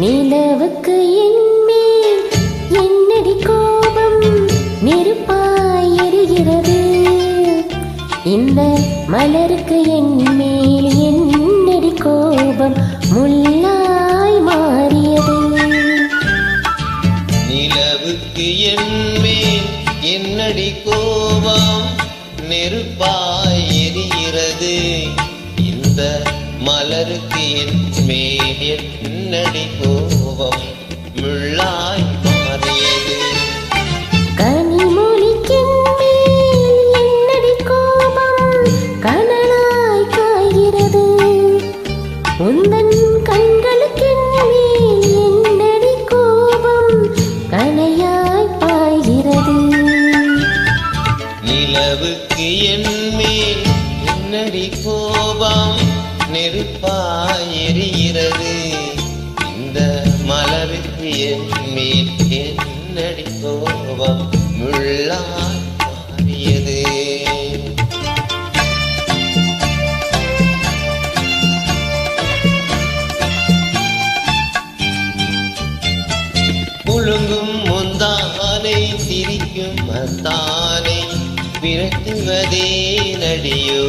நிலவுக்கு என்மேல் என்னடி கோபம்? நெருப்பாய் எரிகிறது இந்த மலருக்கு என்மேல் என்னடி கோபம்? முள்ளாய் மாறியது. நிலவுக்கு என்மேல் என்னடி கோபம்? நெருப்பாய் மலருக்கு என் மேல் என்னடி கோபம் முள்ளாய் மாறியது உந்தன் கண்களுக்கின் மேல் என்னடி கோபம் கனையாய் பாய்கிறது. நிலவுக்கு என் மேல் என்னடி கோபம் நெருப்பாய் இந்த மலருக்கு என் மேல் என்னடி கோபம் முள்ளாய் மாறியது குலுங்கும் முந்தானை சிரிக்கும் மத்தானை விரட்டுவதே நடியோ.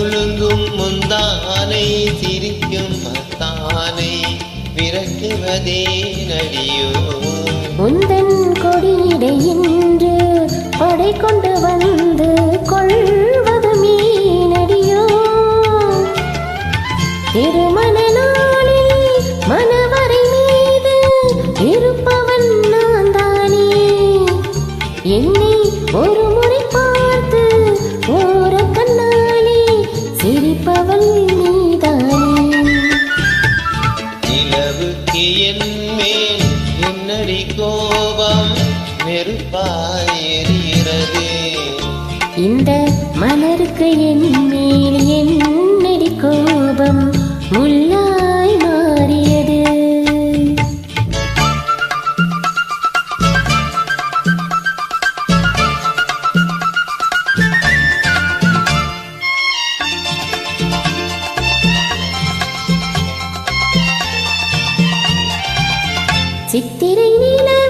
குலுங்கும் முந்தானை சிரிக்கும் மத்தானை விரட்டுவதே நடியோ. முந்தன் கொடியிடை இன்று படை கொண்டு வந்து கொள்வது மீனடியோ. திருமண நாளில் மணவரை மீது இருப்பவன் நான் தானே என்னை ஒரு நெருப்பாய் இந்த மலருக்கு என் மேல் என்னடி கோபம் முல்லாய் மாறியது. சித்திரை நிலவே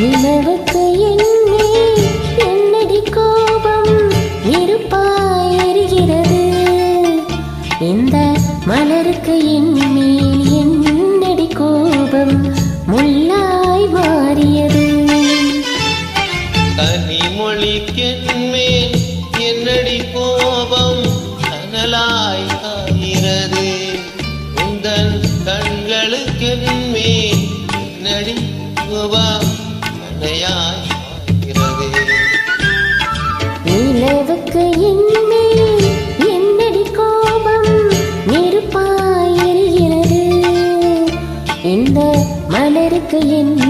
நிலவுக்கு என்னே என்னடி கோபம்? நெருப்பாய் எரிகிறது. இந்த மலருக்கு என் என்னடி கோபம்? முள்ளாய் மாறியது. இரவுக்கு எங்கே என்னடி கோபம்? நெருப்பாயிருக்கிறது இந்த மலருக்கு என்ன